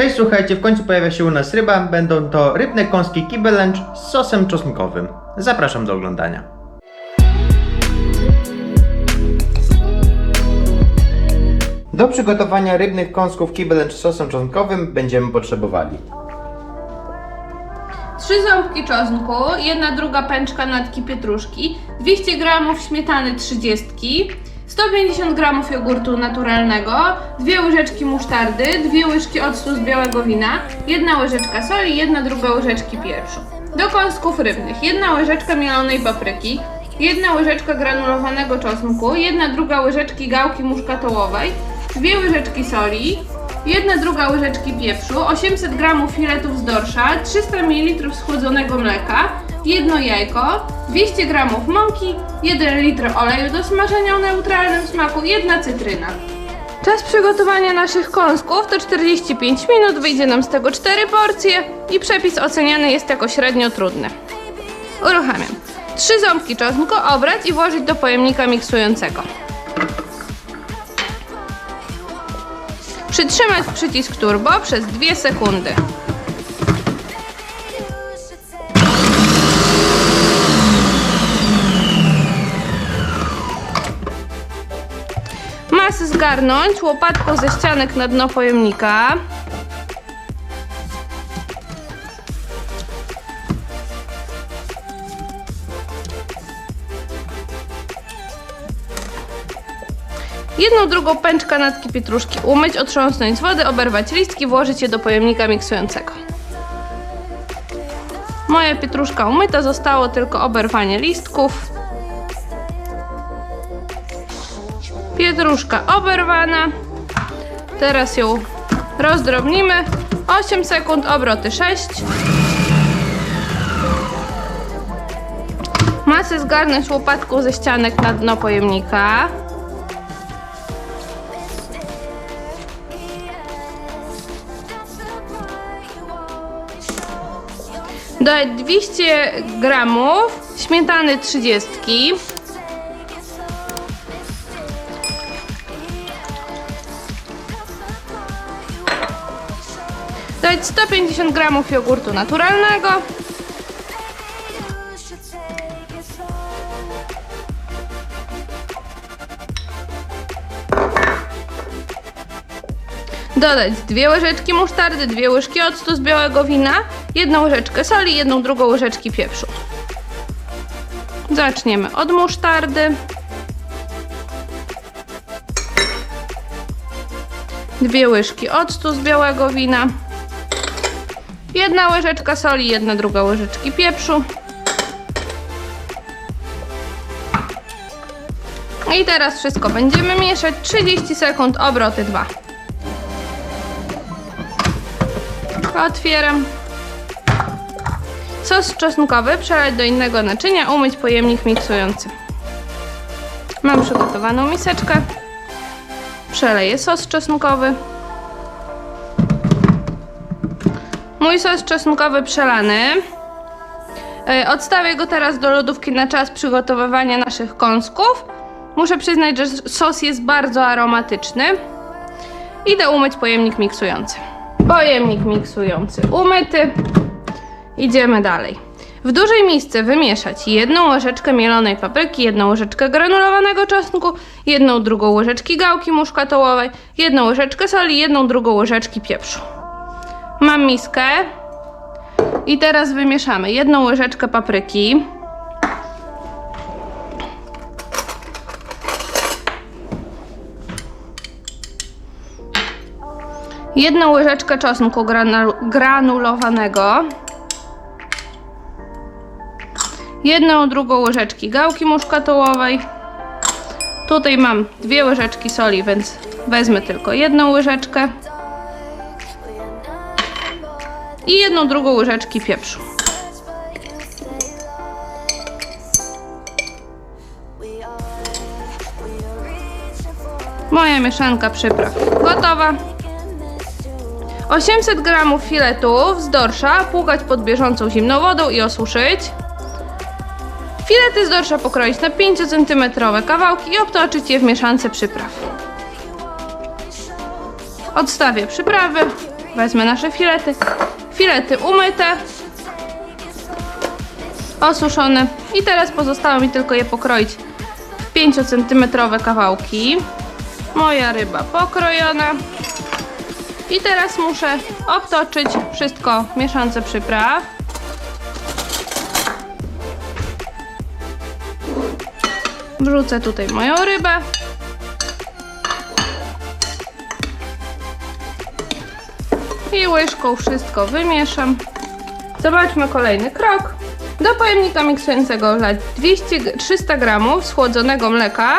Cześć, słuchajcie, w końcu pojawia się u nas ryba. Będą to rybne kąski kibelęcz z sosem czosnkowym. Zapraszam do oglądania. Do przygotowania rybnych kąsków kibelęcz z sosem czosnkowym będziemy potrzebowali Trzy ząbki czosnku, jedna druga pęczka natki pietruszki, 200 g śmietany 30, 150 g jogurtu naturalnego, dwie łyżeczki musztardy, dwie łyżki octu z białego wina, jedna łyżeczka soli, jedna druga łyżeczki pieprzu. Do kąsków rybnych jedna łyżeczka mielonej papryki, jedna łyżeczka granulowanego czosnku, jedna druga łyżeczki gałki muszkatołowej, dwie łyżeczki soli, Jedna druga łyżeczki pieprzu, 800 g filetów z dorsza, 300 ml schłodzonego mleka, jedno jajko, 200 g mąki, 1 litr oleju do smażenia o neutralnym smaku, jedna cytryna. Czas przygotowania naszych kąsków to 45 minut, wyjdzie nam z tego 4 porcje i przepis oceniany jest jako średnio trudny. Uruchamiam. Trzy ząbki czosnku obrać i włożyć do pojemnika miksującego. Przytrzymać przycisk turbo przez 2 sekundy. Zgarnąć łopatką ze ścianek na dno pojemnika. Jedną drugą pęczkę natki pietruszki umyć, otrząsnąć z wody, oberwać listki, włożyć je do pojemnika miksującego. Moja pietruszka umyta, zostało tylko oberwanie listków. Pietruszka oberwana. Teraz ją rozdrobnimy. 8 sekund, obroty 6. Masę zgarnąć łopatką ze ścianek na dno pojemnika. Dodać 200 gramów śmietany 30. Dodać 150 gramów jogurtu naturalnego. Dodać dwie łyżeczki musztardy, dwie łyżki octu z białego wina, jedną łyżeczkę soli, jedną drugą łyżeczki pieprzu. Zaczniemy od musztardy. Dwie łyżki octu z białego wina. Jedna łyżeczka soli, jedna druga łyżeczki pieprzu. I teraz wszystko będziemy mieszać 30 sekund, obroty 2. Otwieram. Sos czosnkowy przelać do innego naczynia, umyć pojemnik miksujący. Mam przygotowaną miseczkę. Przeleję sos czosnkowy. Mój sos czosnkowy przelany. E, Odstawię go teraz do lodówki na czas przygotowywania naszych kąsków. Muszę przyznać, że sos jest bardzo aromatyczny. Idę umyć pojemnik miksujący. Pojemnik miksujący umyty. Idziemy dalej. W dużej misce wymieszać jedną łyżeczkę mielonej papryki, jedną łyżeczkę granulowanego czosnku, jedną drugą łyżeczki gałki muszkatołowej, jedną łyżeczkę soli, jedną drugą łyżeczki pieprzu. Mam miskę i teraz wymieszamy jedną łyżeczkę papryki, jedną łyżeczkę czosnku granu- granulowanego, jedną drugą łyżeczki gałki muszkatołowej. Tutaj mam dwie łyżeczki soli, więc wezmę tylko jedną łyżeczkę. I jedną drugą łyżeczki pieprzu. Moja mieszanka przypraw gotowa. 800 g filetów z dorsza płukać pod bieżącą zimną wodą i osuszyć. Filety z dorsza pokroić na 5 cm kawałki i obtoczyć je w mieszance przypraw. Odstawię przyprawy. wezmę nasze filety. Filety umyte, osuszone i teraz pozostało mi tylko je pokroić w 5 cm kawałki. Moja ryba pokrojona. I teraz muszę obtoczyć wszystko w mieszance przypraw. Wrzucę tutaj moją rybę. I łyżką wszystko wymieszam. Zobaczmy kolejny krok. Do pojemnika miksującego wlać 200, g- 300 g schłodzonego mleka.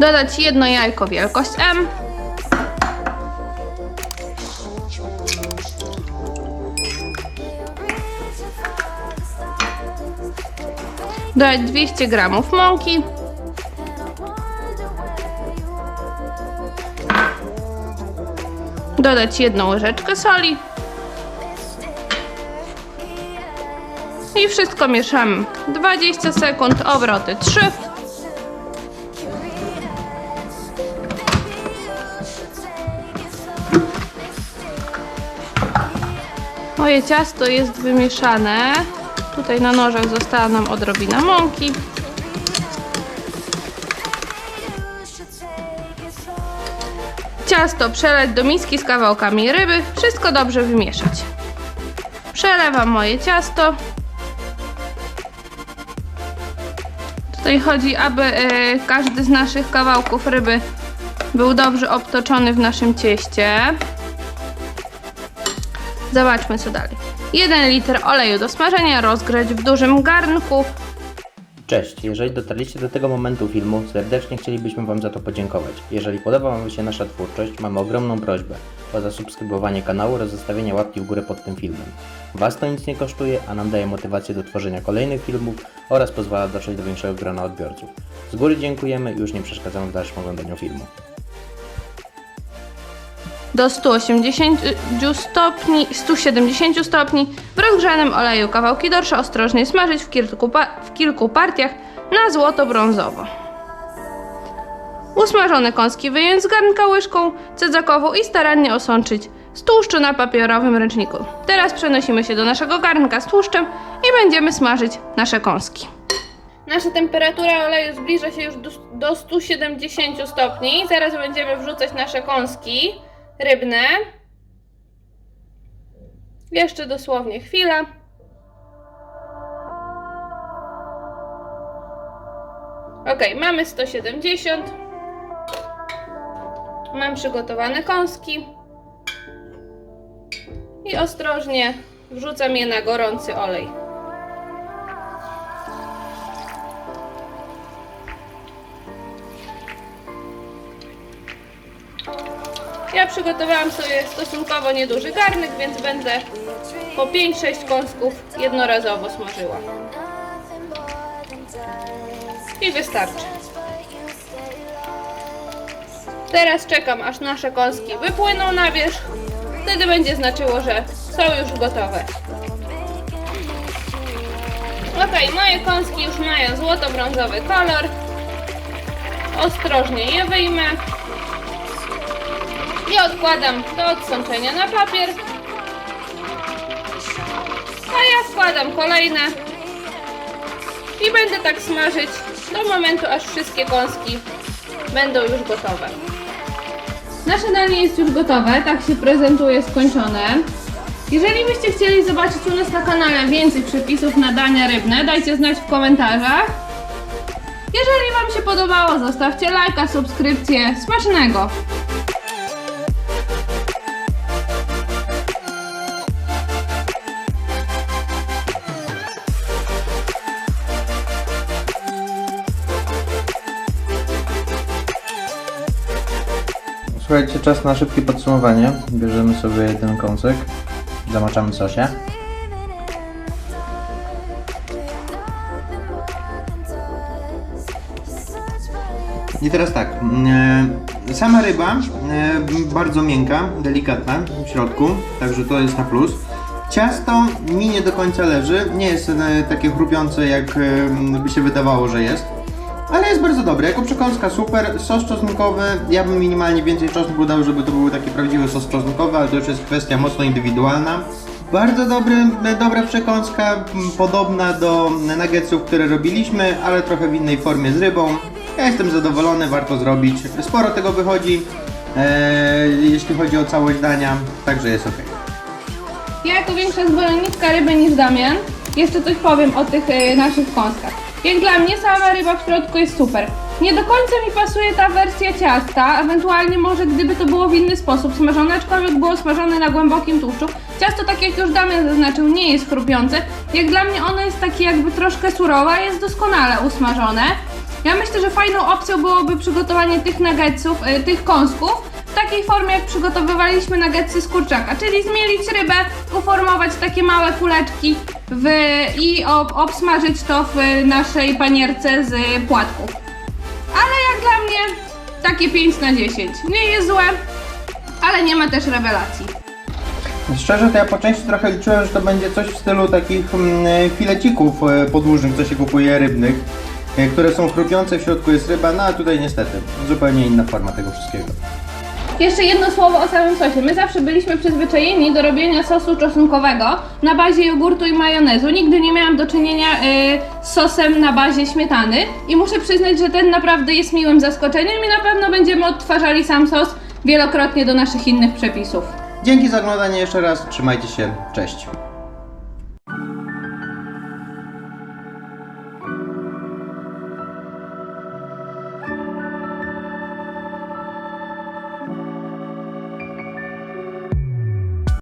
Dodać jedno jajko wielkość M. Dodać 200 g mąki. Dodać jedną łyżeczkę soli. I wszystko mieszamy. 20 sekund, obroty 3. Moje ciasto jest wymieszane. Tutaj na nożach została nam odrobina mąki. Ciasto przelać do miski z kawałkami ryby. Wszystko dobrze wymieszać. Przelewam moje ciasto. Tutaj chodzi, aby e, każdy z naszych kawałków ryby był dobrze obtoczony w naszym cieście. Zobaczmy co dalej. 1 litr oleju do smażenia rozgrzać w dużym garnku. Cześć, jeżeli dotarliście do tego momentu filmu, serdecznie chcielibyśmy Wam za to podziękować. Jeżeli podoba Wam się nasza twórczość, mamy ogromną prośbę o zasubskrybowanie kanału oraz zostawienie łapki w górę pod tym filmem. Was to nic nie kosztuje, a nam daje motywację do tworzenia kolejnych filmów oraz pozwala dotrzeć do większego grona odbiorców. Z góry dziękujemy i już nie przeszkadzamy w dalszym oglądaniu filmu. Do 180 stopni, 170 stopni. W rozgrzanym oleju kawałki dorsza ostrożnie smażyć w kilku, w kilku partiach na złoto-brązowo. Usmażone kąski wyjąć z garnka łyżką cedzakową i starannie osączyć z tłuszczu na papierowym ręczniku. Teraz przenosimy się do naszego garnka z tłuszczem i będziemy smażyć nasze kąski. Nasza temperatura oleju zbliża się już do, do 170 stopni. Zaraz będziemy wrzucać nasze kąski rybne. Jeszcze dosłownie chwila. Ok, mamy 170. Mam przygotowane kąski. I ostrożnie wrzucam je na gorący olej. Ja przygotowałam sobie stosunkowo nieduży garnek, więc będę po 5-6 kąsków jednorazowo smażyła. I wystarczy. Teraz czekam, aż nasze kąski wypłyną na wierzch. Wtedy będzie znaczyło, że są już gotowe. Ok, moje kąski już mają złoto-brązowy kolor. Ostrożnie je wyjmę. I odkładam do odsączenia na papier. A ja wkładam kolejne. I będę tak smażyć do momentu, aż wszystkie kąski będą już gotowe. Nasze danie jest już gotowe, tak się prezentuje skończone. Jeżeli byście chcieli zobaczyć u nas na kanale więcej przepisów na dania rybne, dajcie znać w komentarzach. Jeżeli Wam się podobało, zostawcie lajka, subskrypcję. Smacznego! Słuchajcie, czas na szybkie podsumowanie. Bierzemy sobie jeden kąsek, zamaczamy sosie. I teraz tak, e, sama ryba e, bardzo miękka, delikatna w środku, także to jest na plus. Ciasto mi nie do końca leży, nie jest e, takie chrupiące jak by się wydawało, że jest. Bardzo dobry, jako przekąska super, sos czosnkowy, ja bym minimalnie więcej czosnku dał, żeby to był taki prawdziwy sos czosnkowy, ale to już jest kwestia mocno indywidualna. Bardzo dobry, dobra przekąska, podobna do nuggetsów, które robiliśmy, ale trochę w innej formie z rybą. Ja jestem zadowolony, warto zrobić. Sporo tego wychodzi, e, jeśli chodzi o całość dania, także jest ok. Ja jako większa zwolenniczka ryby niż Damian, jeszcze coś powiem o tych e, naszych kąskach. Jak dla mnie sama ryba w środku jest super. Nie do końca mi pasuje ta wersja ciasta, ewentualnie może gdyby to było w inny sposób smażone, aczkolwiek było smażone na głębokim tłuszczu. Ciasto, tak jak już Damian zaznaczył, nie jest chrupiące. Jak dla mnie ono jest takie jakby troszkę surowe, jest doskonale usmażone. Ja myślę, że fajną opcją byłoby przygotowanie tych nuggetsów, y, tych kąsków takiej formie, jak przygotowywaliśmy nuggetsy z kurczaka, czyli zmielić rybę, uformować takie małe kuleczki w, i ob, obsmażyć to w naszej panierce z płatków. Ale jak dla mnie takie 5 na 10. Nie jest złe, ale nie ma też rewelacji. Szczerze to ja po części trochę liczyłem, że to będzie coś w stylu takich mm, filecików e, podłużnych, co się kupuje rybnych, e, które są chrupiące, w środku jest ryba, no a tutaj niestety zupełnie inna forma tego wszystkiego. Jeszcze jedno słowo o samym sosie. My zawsze byliśmy przyzwyczajeni do robienia sosu czosnkowego na bazie jogurtu i majonezu. Nigdy nie miałam do czynienia y, z sosem na bazie śmietany i muszę przyznać, że ten naprawdę jest miłym zaskoczeniem i na pewno będziemy odtwarzali sam sos wielokrotnie do naszych innych przepisów. Dzięki za oglądanie jeszcze raz, trzymajcie się, cześć.